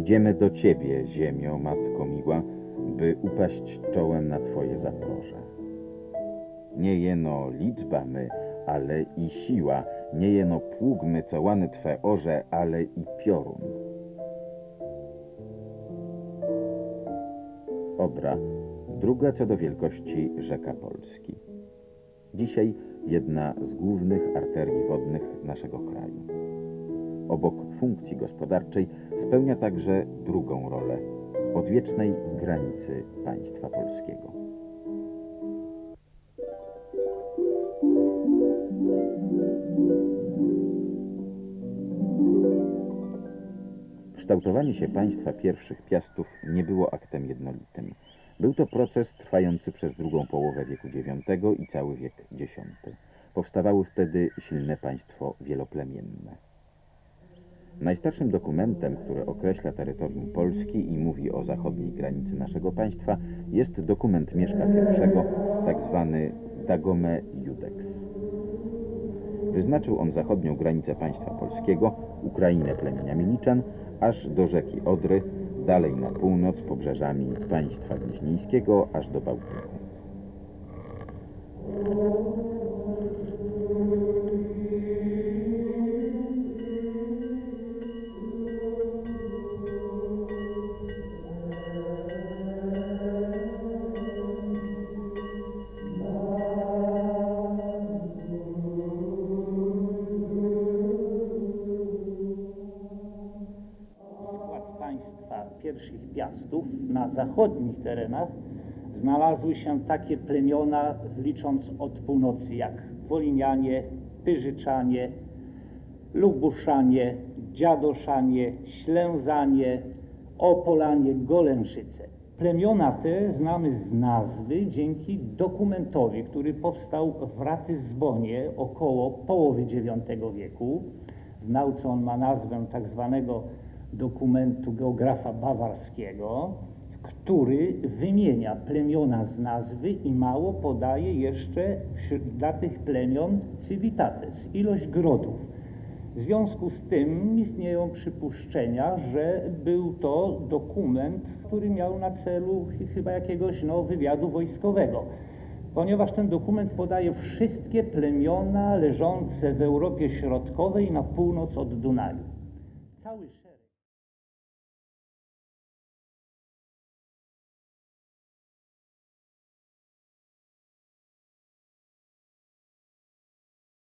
Idziemy do Ciebie, ziemio, Matko miła, by upaść czołem na Twoje zatroże. Nie jeno liczba my, ale i siła, nie jeno pług my, co łany Twe orze, ale i piorun. Odra, druga co do wielkości rzeka Polski. Dzisiaj jedna z głównych arterii wodnych naszego kraju. Obok funkcji gospodarczej spełnia także drugą rolę odwiecznej granicy państwa polskiego. Kształtowanie się państwa pierwszych piastów nie było aktem jednolitym. Był to proces trwający przez drugą połowę wieku IX i cały wiek X. Powstawały wtedy silne państwo wieloplemienne. Najstarszym dokumentem, który określa terytorium Polski i mówi o zachodniej granicy naszego państwa, jest dokument Mieszka I, tak zwany Dagome Judex. Wyznaczył on zachodnią granicę państwa polskiego, Ukrainę plemienia Miliczan, aż do rzeki Odry, dalej na północ pobrzeżami państwa gnieźnieńskiego, aż do Bałtyku. Państwa pierwszych piastów na zachodnich terenach znalazły się takie plemiona, licząc od północy, jak Wolinianie, Pyżyczanie, Lubuszanie, Dziadoszanie, Ślęzanie, Opolanie, Golęszyce. Plemiona te znamy z nazwy dzięki dokumentowi, który powstał w Ratyzbonie około połowy IX wieku. W nauce on ma nazwę tak zwanego dokumentu geografa bawarskiego, który wymienia plemiona z nazwy i mało podaje jeszcze dla tych plemion civitates, ilość grodów. W związku z tym istnieją przypuszczenia, że był to dokument, który miał na celu ch- chyba jakiegoś no, wywiadu wojskowego, ponieważ ten dokument podaje wszystkie plemiona leżące w Europie Środkowej na północ od Dunaju.